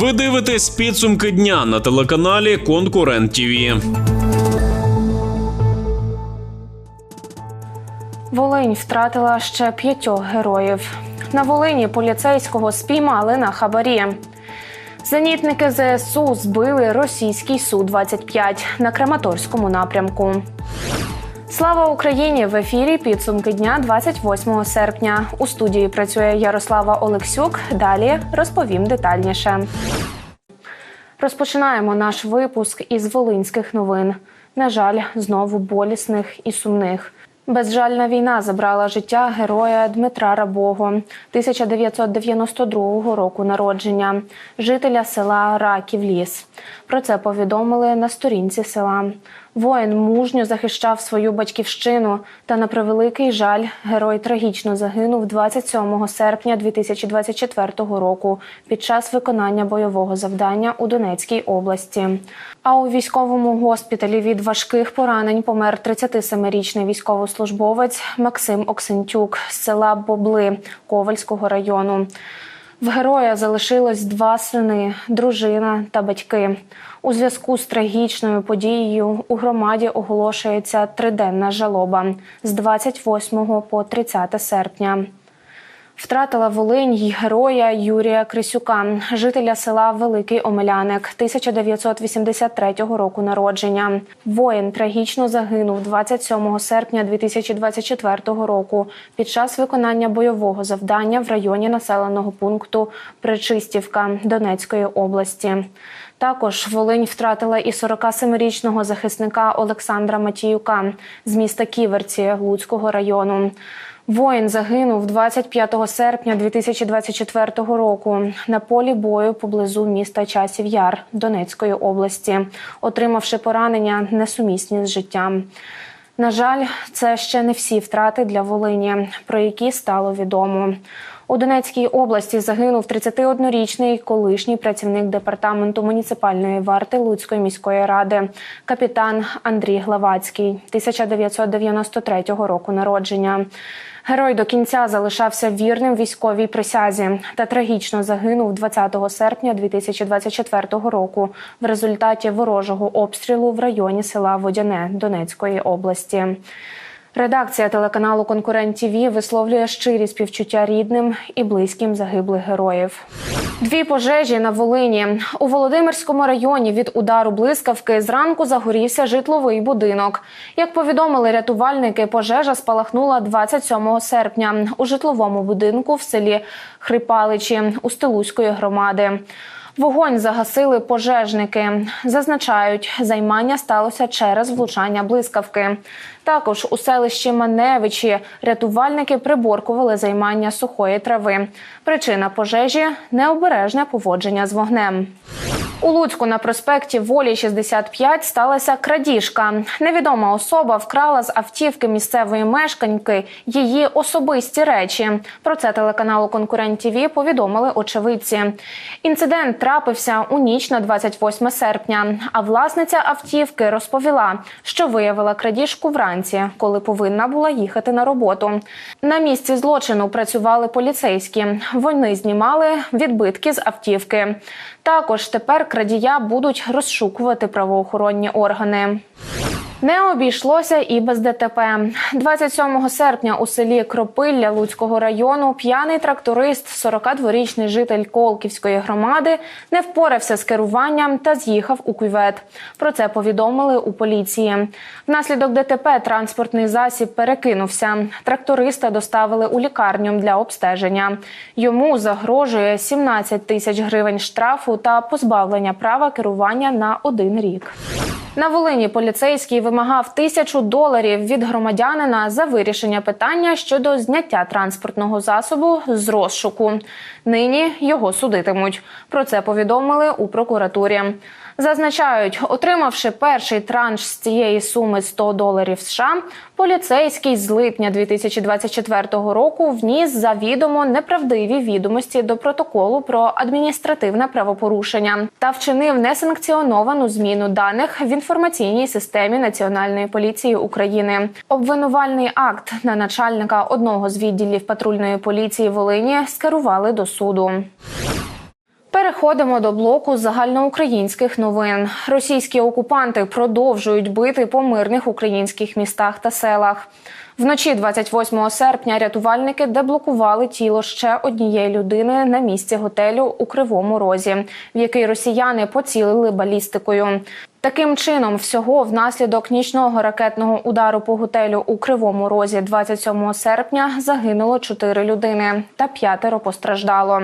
Ви дивитесь підсумки дня на телеканалі Конкурент ТІВІ. Волинь втратила ще п'ятьох героїв. На Волині поліцейського спіймали на хабарі. Зенітники ЗСУ збили російський Су-25 на Краматорському напрямку. Слава Україні! В ефірі підсумки дня 28 серпня. У студії працює Ярослава Олексюк. Далі розповім детальніше. Розпочинаємо наш випуск із волинських новин. На жаль, знову болісних і сумних. Безжальна війна забрала життя героя Дмитра Рабого 1992 року народження, жителя села Раків Ліс. Про це повідомили на сторінці села. Воїн мужньо захищав свою батьківщину, та на превеликий жаль, герой трагічно загинув 27 серпня 2024 року під час виконання бойового завдання у Донецькій області. А у військовому госпіталі від важких поранень помер 37-річний військовослужбовець Максим Оксентюк з села Бобли Ковальського району. В героя залишилось два сини, дружина та батьки. У зв'язку з трагічною подією у громаді оголошується триденна жалоба з 28 по 30 серпня. Втратила Волинь й героя Юрія Крисюка, жителя села Великий Омеляник 1983 року народження. Воїн трагічно загинув 27 серпня 2024 року під час виконання бойового завдання в районі населеного пункту Причистівка Донецької області. Також Волинь втратила і 47-річного захисника Олександра Матіюка з міста Ківерці Луцького району. Воїн загинув 25 серпня 2024 року на полі бою поблизу міста Часів Яр Донецької області, отримавши поранення несумісні з життям. На жаль, це ще не всі втрати для Волині, про які стало відомо. У Донецькій області загинув 31-річний колишній працівник департаменту муніципальної варти Луцької міської ради, капітан Андрій Главацький, 1993 року народження. Герой до кінця залишався вірним військовій присязі та трагічно загинув 20 серпня 2024 року в результаті ворожого обстрілу в районі села Водяне Донецької області. Редакція телеканалу Конкурент ТВ висловлює щирі співчуття рідним і близьким загиблих героїв. Дві пожежі на Волині у Володимирському районі від удару блискавки зранку загорівся житловий будинок. Як повідомили рятувальники, пожежа спалахнула 27 серпня у житловому будинку в селі Хрипаличі Устилузької громади. Вогонь загасили пожежники. Зазначають, займання сталося через влучання блискавки. Також у селищі Маневичі рятувальники приборкували займання сухої трави. Причина пожежі необережне поводження з вогнем. У Луцьку на проспекті Волі 65 сталася крадіжка. Невідома особа вкрала з автівки місцевої мешканьки її особисті речі. Про це телеканалу Конкурент ТІВІ повідомили очевидці. Інцидент трапився у ніч на 28 серпня. А власниця автівки розповіла, що виявила крадіжку вранці, коли повинна була їхати на роботу. На місці злочину працювали поліцейські. Вони знімали відбитки з автівки. Також тепер крадія будуть розшукувати правоохоронні органи. Не обійшлося і без ДТП. 27 серпня у селі Кропилля Луцького району п'яний тракторист, 42-річний житель Колківської громади, не впорався з керуванням та з'їхав у кювет. Про це повідомили у поліції. Внаслідок ДТП транспортний засіб перекинувся. Тракториста доставили у лікарню для обстеження. Йому загрожує 17 тисяч гривень штрафу та позбавлення права керування на один рік. На Волині поліцейський вимагав тисячу доларів від громадянина за вирішення питання щодо зняття транспортного засобу з розшуку. Нині його судитимуть. Про це повідомили у прокуратурі. Зазначають, отримавши перший транш з цієї суми 100 доларів США, поліцейський з липня 2024 року вніс завідомо неправдиві відомості до протоколу про адміністративне правопорушення та вчинив несанкціоновану зміну даних в інформаційній системі Національної поліції України. Обвинувальний акт на начальника одного з відділів патрульної поліції Волині скерували до суду. Переходимо до блоку загальноукраїнських новин. Російські окупанти продовжують бити по мирних українських містах та селах. Вночі 28 серпня рятувальники деблокували тіло ще однієї людини на місці готелю у Кривому Розі, в який росіяни поцілили балістикою. Таким чином, всього внаслідок нічного ракетного удару по готелю у Кривому Розі 27 серпня загинуло 4 людини та п'ятеро постраждало.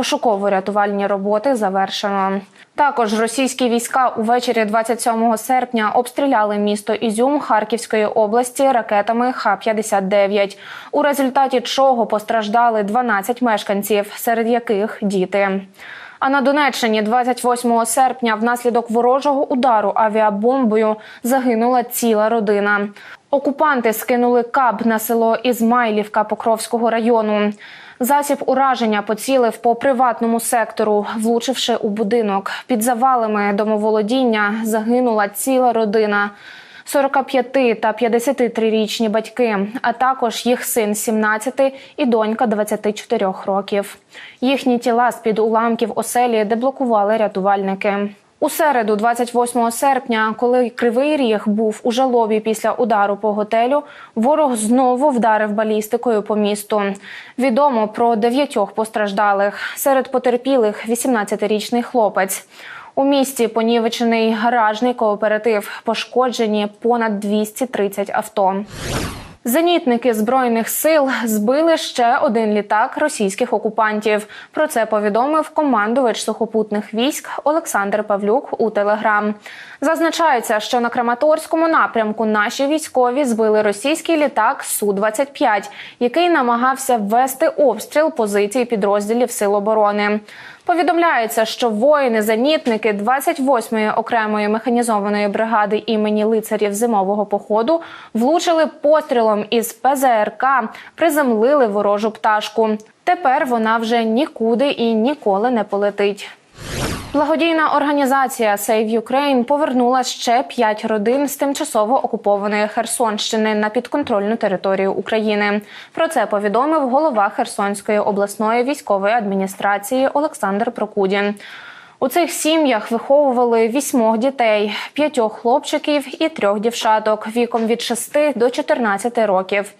Пошуково-рятувальні роботи завершено. Також російські війська увечері 27 серпня обстріляли місто Ізюм Харківської області ракетами Х-59, у результаті чого постраждали 12 мешканців, серед яких діти. А на Донеччині 28 серпня внаслідок ворожого удару авіабомбою загинула ціла родина. Окупанти скинули каб на село Ізмайлівка Покровського району. Засіб ураження поцілив по приватному сектору, влучивши у будинок. Під завалами домоволодіння загинула ціла родина. 45 та 53-річні батьки, а також їх син 17 і донька 24 років. Їхні тіла з під уламків оселі деблокували рятувальники. У середу, 28 серпня, коли кривий ріг був у жалобі після удару по готелю, ворог знову вдарив балістикою по місту. Відомо про дев'ятьох постраждалих. Серед потерпілих 18-річний хлопець. У місті понівечений гаражний кооператив. Пошкоджені понад 230 авто. Зенітники збройних сил збили ще один літак російських окупантів. Про це повідомив командувач сухопутних військ Олександр Павлюк у Телеграм. Зазначається, що на Краматорському напрямку наші військові збили російський літак су 25 який намагався ввести обстріл позицій підрозділів Сил оборони. Повідомляється, що воїни-зенітники 28-ї окремої механізованої бригади імені лицарів зимового походу влучили пострілом із ПЗРК, приземлили ворожу пташку. Тепер вона вже нікуди і ніколи не полетить. Благодійна організація Save Ukraine повернула ще п'ять родин з тимчасово окупованої Херсонщини на підконтрольну територію України. Про це повідомив голова Херсонської обласної військової адміністрації Олександр Прокудін. У цих сім'ях виховували вісьмох дітей, п'ятьох хлопчиків і трьох дівчаток віком від 6 до 14 років.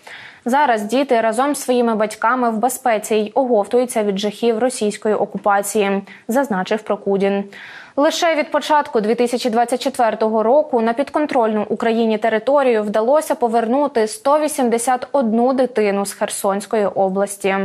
Зараз діти разом з своїми батьками в безпеці й оговтуються від жахів російської окупації, зазначив Прокудін. Лише від початку 2024 року на підконтрольну Україні територію вдалося повернути 181 дитину з Херсонської області.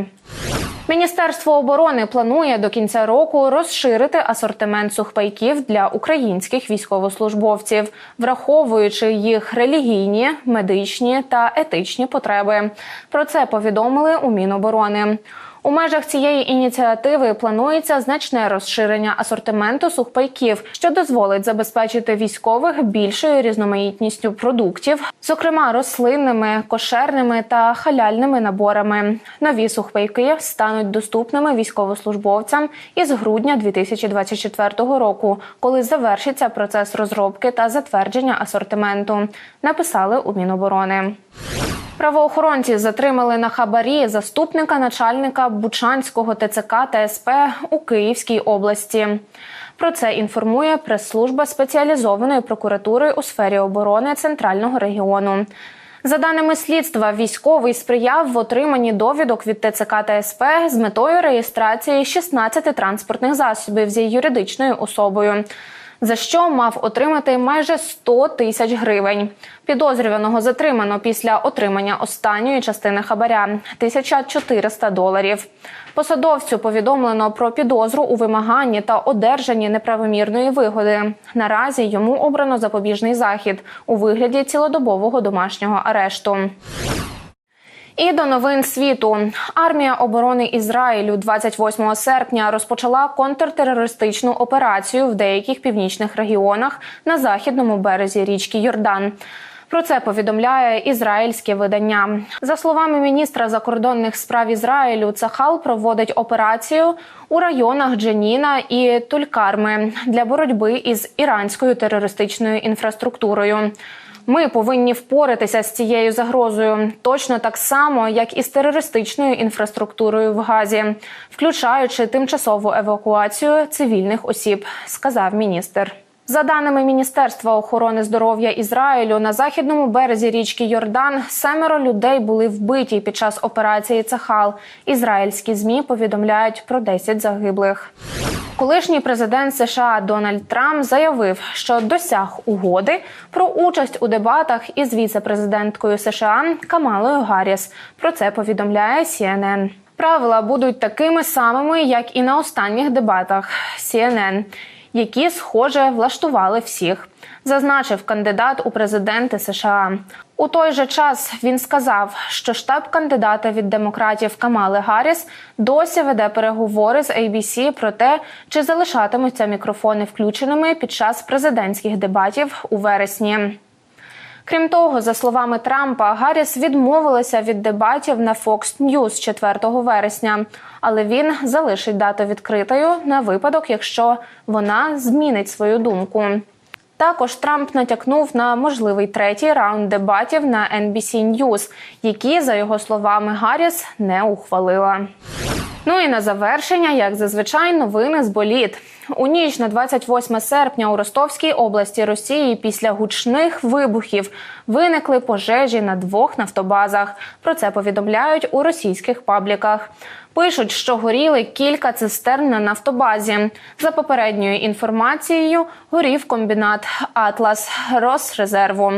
Міністерство оборони планує до кінця року розширити асортимент сухпайків для українських військовослужбовців, враховуючи їх релігійні, медичні та етичні потреби. Про це повідомили у Міноборони. У межах цієї ініціативи планується значне розширення асортименту сухпайків, що дозволить забезпечити військових більшою різноманітністю продуктів, зокрема рослинними, кошерними та халяльними наборами. Нові сухпайки стануть доступними військовослужбовцям із грудня 2024 року, коли завершиться процес розробки та затвердження асортименту. Написали у Міноборони. Правоохоронці затримали на хабарі заступника начальника Бучанського ТЦК та СП у Київській області. Про це інформує прес-служба спеціалізованої прокуратури у сфері оборони центрального регіону. За даними слідства, військовий сприяв в отриманні довідок від ТЦК та СП з метою реєстрації 16 транспортних засобів зі юридичною особою за що мав отримати майже 100 тисяч гривень. Підозрюваного затримано після отримання останньої частини хабаря 1400 доларів. Посадовцю повідомлено про підозру у вимаганні та одержанні неправомірної вигоди. Наразі йому обрано запобіжний захід у вигляді цілодобового домашнього арешту. І до новин світу армія оборони Ізраїлю 28 серпня розпочала контртерористичну операцію в деяких північних регіонах на західному березі річки Йордан. Про це повідомляє ізраїльське видання. За словами міністра закордонних справ Ізраїлю, Цахал проводить операцію у районах Дженіна і Тулькарми для боротьби із іранською терористичною інфраструктурою. Ми повинні впоратися з цією загрозою точно так само, як і з терористичною інфраструктурою в Газі, включаючи тимчасову евакуацію цивільних осіб, сказав міністр. За даними Міністерства охорони здоров'я Ізраїлю, на західному березі річки Йордан семеро людей були вбиті під час операції Цахал. Ізраїльські змі повідомляють про 10 загиблих. Колишній президент США Дональд Трамп заявив, що досяг угоди про участь у дебатах із віце-президенткою США Камалою Гарріс. Про це повідомляє CNN. Правила будуть такими самими, як і на останніх дебатах CNN які, схоже, влаштували всіх, зазначив кандидат у президенти США. У той же час він сказав, що штаб кандидата від демократів Камали Гарріс досі веде переговори з ABC про те, чи залишатимуться мікрофони включеними під час президентських дебатів у вересні. Крім того, за словами Трампа, Гарріс відмовилася від дебатів на Fox News 4 вересня, але він залишить дату відкритою на випадок, якщо вона змінить свою думку. Також Трамп натякнув на можливий третій раунд дебатів на NBC News, які, за його словами, Гарріс не ухвалила. Ну і на завершення, як зазвичай, новини з боліт. У ніч на 28 серпня у Ростовській області Росії після гучних вибухів виникли пожежі на двох нафтобазах. Про це повідомляють у російських пабліках. Пишуть, що горіли кілька цистерн на нафтобазі. За попередньою інформацією, горів комбінат Атлас Росрезерву.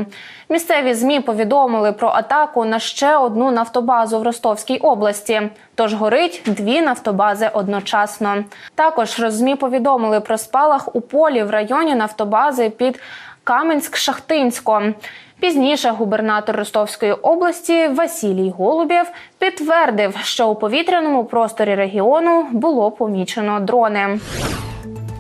Місцеві змі повідомили про атаку на ще одну нафтобазу в Ростовській області. Тож горить дві нафтобази одночасно. Також розмі повідомили про спалах у полі в районі нафтобази під Каменськ-Шахтинськом. Пізніше губернатор Ростовської області Василій Голубєв підтвердив, що у повітряному просторі регіону було помічено дрони.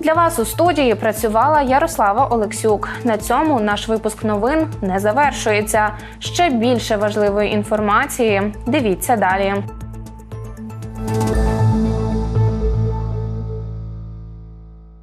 Для вас у студії працювала Ярослава Олексюк. На цьому наш випуск новин не завершується. Ще більше важливої інформації. Дивіться далі.